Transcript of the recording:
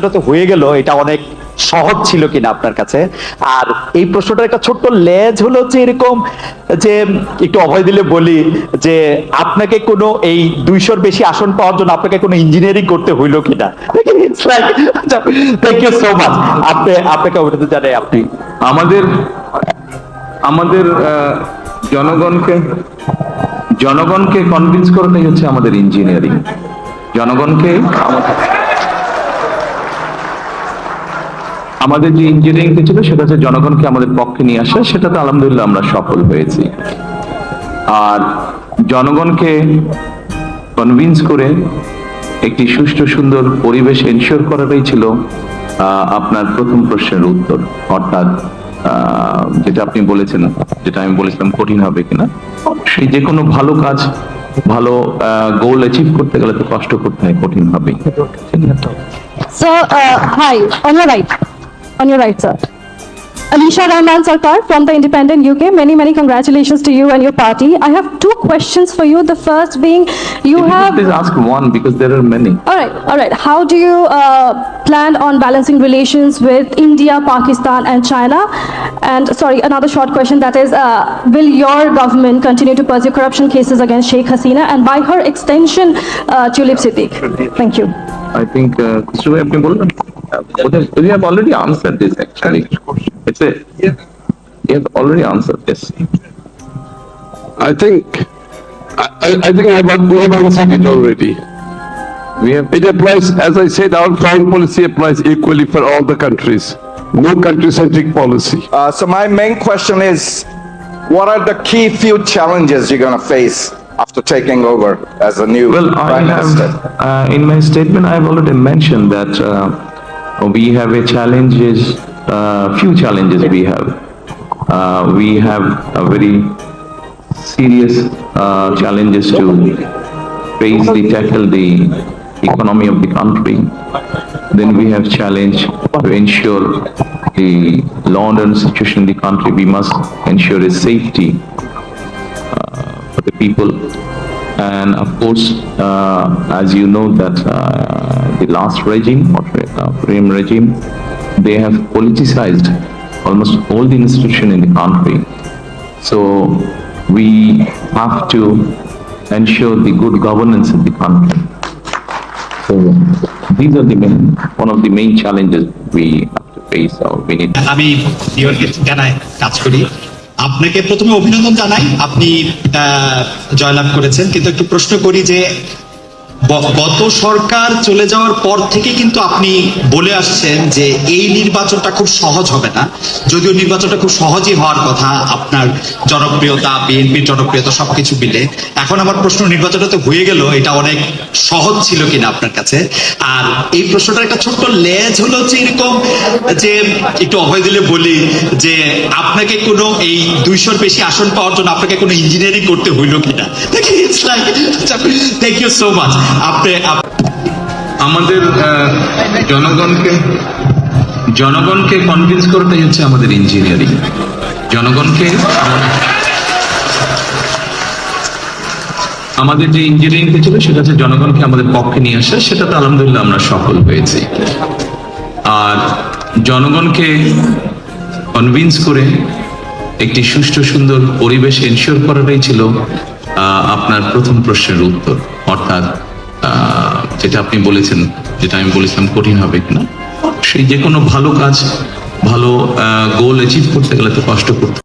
তো হয়ে গেল, এটা অনেক সহজ ছিল কিনা আপনার কাছে। আর এই প্রশ্নটার একটা ছোট্ট লেজ হলো যে এরকম যে, একটু অভয় দিলে বলি যে, আপনাকে কোনো এই দুইশোর বেশি আসন পাওয়ার জন্য আপনাকে কোনো ইঞ্জিনিয়ারিং করতে হইল কিনা? থ্যাংক ইউ সো মাচ আপনি, আপনাকে অভিনন্দন জানাই আপনি। আমাদের আমাদের জনগণকে জনগণকে কনভিন্স করাটাই হচ্ছে আমাদের ইঞ্জিনিয়ারিং জনগণকে আমাদের- আমাদের যে ইঞ্জিনিয়ারিং ছিল সেটা হচ্ছে জনগণকে আমাদের পক্ষে নিয়ে আসা সেটাতে আলহামদুলিল্লাহ আমরা সফল হয়েছি। আর জনগণকে কনভিন্স করে একটি সুষ্ঠু সুন্দর পরিবেশ এনশিওর করাটাই ছিল আপনার প্রথম প্রশ্নের উত্তর। অর্থাৎ যেটা আপনি বলেছেন যেটা আমি বলেছিলাম কঠিন হবে কিনা সেই যে কোনো ভালো কাজ ভালো গোল অ্যাচিভ করতে গেলে তো কষ্ট করতে হয় কঠিন হবেই। So, uh, hi, on your right, on your right, sir. Alisha Rahman Sarkar from the Independent UK. Many, many congratulations to you and your party. I have two questions for you. The first being, you have. Please ask one because there are many. All right, all right. How do you uh, plan on balancing relations with India, Pakistan, and China? And sorry, another short question that is, uh, will your government continue to pursue corruption cases against Sheikh Hasina and by her extension, uh, Tulip Siddiq? Thank you. I think uh, Kushru bhai, আপনি বললেন Uh, we have already answered this actually. It's a you have already answered this. I think, I, I- I think I've I've answered it already. We have It applies, as I said, our foreign policy applies equally for all the countries. No country-centric policy. Uh, so my main question is, what are the key few challenges you're going to face after taking over as a new Well, I prime have, minister? uh, in my statement, I've already mentioned that uh, we have a challenges, uh, few challenges we have. Uh, We have a very serious uh, challenges to face the, tackle the economy of the country. Then we have challenge to ensure the law and situation in the country. We must ensure its safety for the people. And of course, uh, as you know that uh, the last regime, or uh, Prem regime, they have politicized almost all the institution in the country. So we have to ensure the good governance in the country. So these are the main, one of the main challenges we have to face or we need আমি pure ঠিকানায় কাজ করি আপনাকে প্রথমে অভিনন্দন জানাই আপনি জয়লাভ করেছেন কিন্তু একটু প্রশ্ন করি যে গত সরকার চলে যাওয়ার পর থেকে কিন্তু আপনি বলে আসছেন যে এই নির্বাচনটা খুব সহজ হবে না। যদিও নির্বাচনটা খুব সহজই হওয়ার কথা, আপনার জনপ্রিয়তা, বিএনপির জনপ্রিয়তা সবকিছু মিলে। এখন আমার প্রশ্ন, নির্বাচনটা তো হয়ে গেল, এটা অনেক সহজ ছিল কিনা আপনার কাছে? আর এই প্রশ্নটার একটা ছোট্ট লেজ হলো যে এরকম যে, একটু অভয় দিলে বলি যে, আপনাকে কোনো এই দুইশোর বেশি আসন পাওয়ার জন্য আপনাকে কোনো ইঞ্জিনিয়ারিং করতে হইল কিনা? থ্যাংক ইউ সো মাচ আমাদের জনগণকে জনগণকে কনভিন্স করাটাই হচ্ছে আমাদের ইঞ্জিনিয়ারিং জনগণকে আমাদের- যে ইঞ্জিনিয়ারিং ছিল, সেটা হচ্ছে জনগণকে আমাদের পক্ষে নিয়ে আসা, সেটা তো আলহামদুলিল্লাহ আমরা সফল হয়েছি। আর জনগণকে কনভিন্স করে একটি সুষ্ঠু, সুন্দর পরিবেশ এনশিওর করাটাই ছিল আপনার প্রথম প্রশ্নের উত্তর, অর্থাৎ যেটা আপনি বলেছেন, যেটা আমি বলেছিলাম কঠিন হবে কিনা, সেই যে কোনো ভালো কাজ, ভালো গোল অ্যাচিভ করতে গেলে তো কষ্ট করতে